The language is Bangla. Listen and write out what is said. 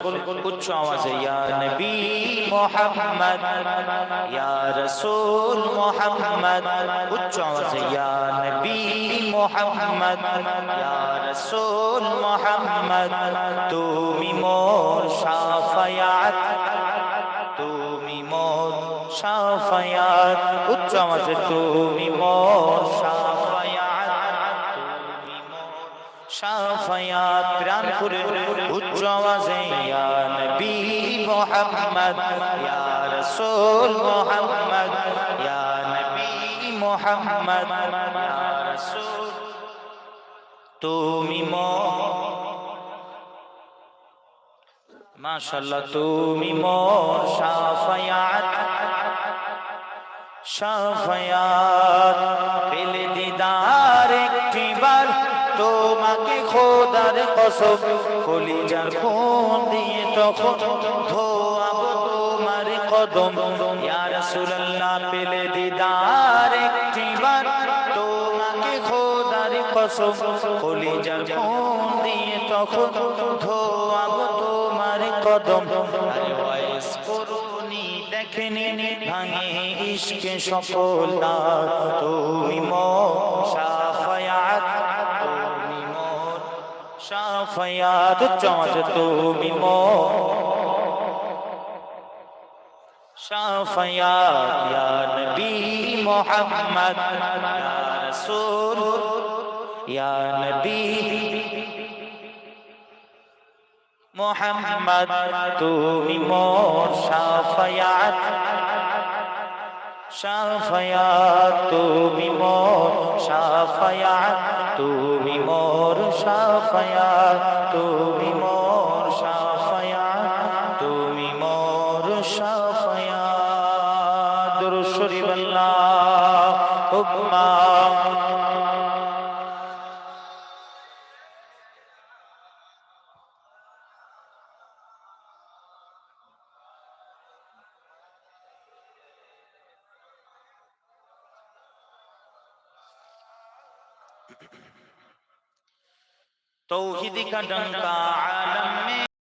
উচ্চ আওয়াজে ইয়া মোহাম্মদ ইয়া রাসূল মোহাম্মদ উচ্চ আওয়াজে ইয়া মোহাম্মদ ইয়া মোহাম্মদ তুমি মোর শাফায়াত তুমি মোর শাফায়াত উচ্চ আওয়াজে তুমি মোর খুলে উচ্চ আওয়াজে, ইয়া নবী মোহাম্মদ, ইয়া রাসূল মোহাম্মদ, ইয়া নবী মোহাম্মদ, ইয়া রাসূল। তুমি মো মাশাআল্লাহ, তুমি মোর শাফায়াত শাফায়াত। তোমাকে খোদার কসম, কলিজার খুন দিয়ে তখন ধোয়াবো তোমার কদম। ইয়া রাসূলুল্লাহ, পেলে দিদার একটিবার তোমাকে খোদার কসম, কলিজার খুন দিয়ে তখন ধোয়াবো তোমার কদম। আরে ওয়াইস দেখেনি, ভাঙে ইশকে সফল দ্বার তুমি মোর শাফায়াত চাঁদ তুমি মোর শাফায়াত ইয়া নবী মোহাম্মদ, ইয়া রাসূল, ইয়া নবী মোহাম্মদ তুমি মোর শাফায়াত শাফায়াত তুমি মোর শাফায়াত তুমি মোর সাফায়া। দুরুশরী শাফায়াত দুরূদ শরীফ আল্লাহুম্মা توحید کا ڈنکا عالم میں